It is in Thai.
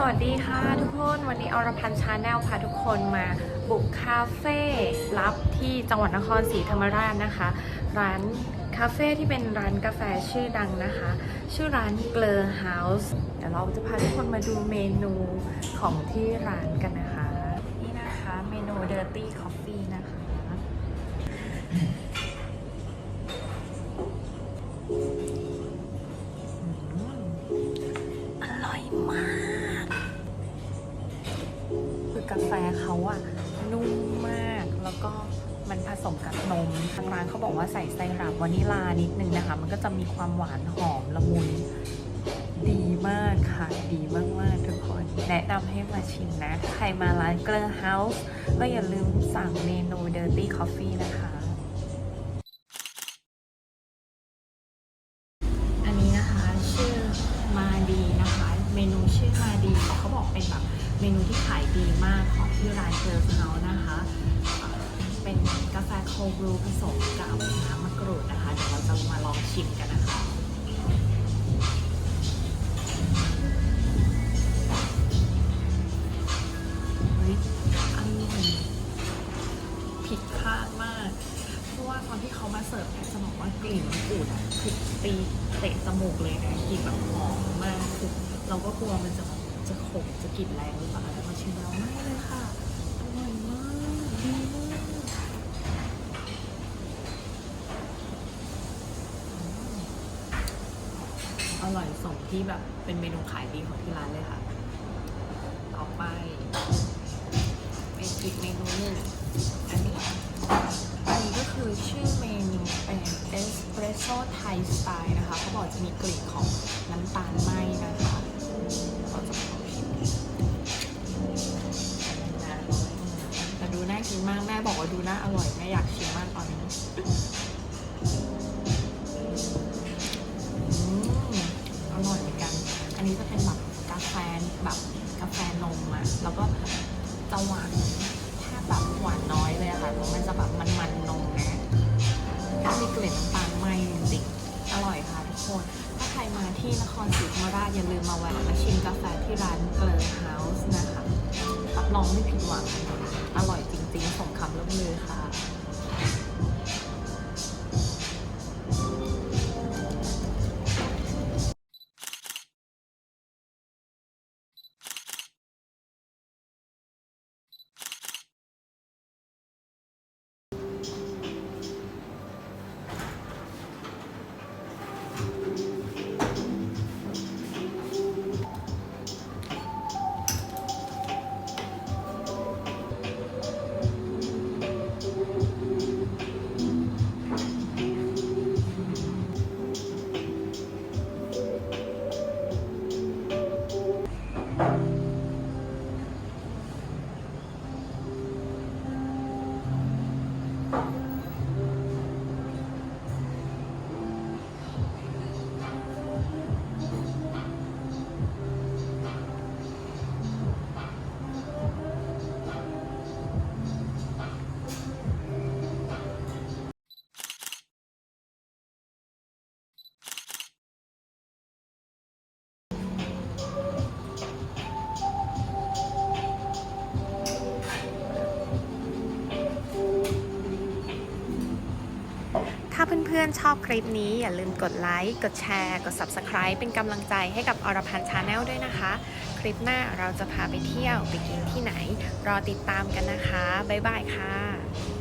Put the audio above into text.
สวัสดีค่ะทุกคนวันนี้อรพันธ์ชาแนลพาทุกคนมาบุกคาเฟ่ลับที่จังหวัดนครศรีธรรมราชนะคะ ร้านคาเฟ่ที่เป็นร้านกาแฟชื่อดังนะคะ ชื่อร้านเกลอเฮาส์เดี๋ยวเราจะพาทุกคนมาดูเมนูของที่ร้านกันนะคะ นี่นะคะเมนู Dirty Coffee กาแฟเขาอะนุ่มมากแล้วก็มันผสมกับนมทางร้านเขาบอกว่าใส่ไซรัปวานิลานิดนึงนะคะ มันก็จะมีความหวานหอมละมุนดีมากค่ะ ดีมากมากทุกคน แนะนำให้มาชิมนะ ใครมาร้านเกลอเฮาส์ก็อย่าลืมสั่งเมนู Dirty Coffee นะคะ เมนูชื่อมาดีเขาบอกเป็นแบบเมนูที่ขายดีมากของที่ร้านเจอเฮานะคะ เป็นกาแฟโคบรูผสมกับน้ำมะกรูดนะคะ เดี๋ยวเราจะมาลองชิมกันนะคะเฮ้ยอร่อยผิดคาดมาก เพราะว่าตอนที่เขามาเสิร์ฟเนี่ยจะบอกว่ากลิ่นมะกรูดอะคือตีเตะจมูกเลยนะกลิ่นแบบหอมมากคื เราก็กลัวมันจะแบบจะขมจะกลิ่นแรงหรือเปล่าแต่มาชิมแล้วไม่เลยค่ะอร่อยมากดีมากอร่อยสมที่แบบเป็นเมนูขายดีของที่ร้านเลยค่ะ ต่อไปเป็นอีกเมนูหนึ่งอันนี้อันนี้ก็คือชื่อเมนูเป็นเอสเปรสโซ่ไทยสไตล์นะคะเขาบอกจะมีกลิ่นของน้ำตาลไหมนะคะ แต่ดูน่ากินมาก แม่บอกว่าดูน่าอร่อย แม่อยากชิมมากตอนนี้อร่อยเหมือนกัน อันนี้จะเป็นแบบกาแฟแบบกาแฟนมอะแล้วก็จะหวานแทบแบบหวานน้อยเลยอะค่ะเพราะมันจะแบบมันๆ ที่นครศรีธรรมราชอย่าลืมมาแวะมาชิมกาแฟที่ร้านเกลอเฮาส์นะคะ รับรองไม่ผิดหวัง อร่อยจริงๆสมคำล่ำลือค่ะ 음. ถ้าเพื่อนๆชอบคลิปนี้อย่าลืมกดไลค์ กดแชร์ กด Subscribe เป็นกำลังใจให้กับอรพันธ์ชาแนลด้วยนะคะ คลิปหน้าเราจะพาไปเที่ยวไปกินที่ไหน รอติดตามกันนะคะ บ๊ายบายค่ะ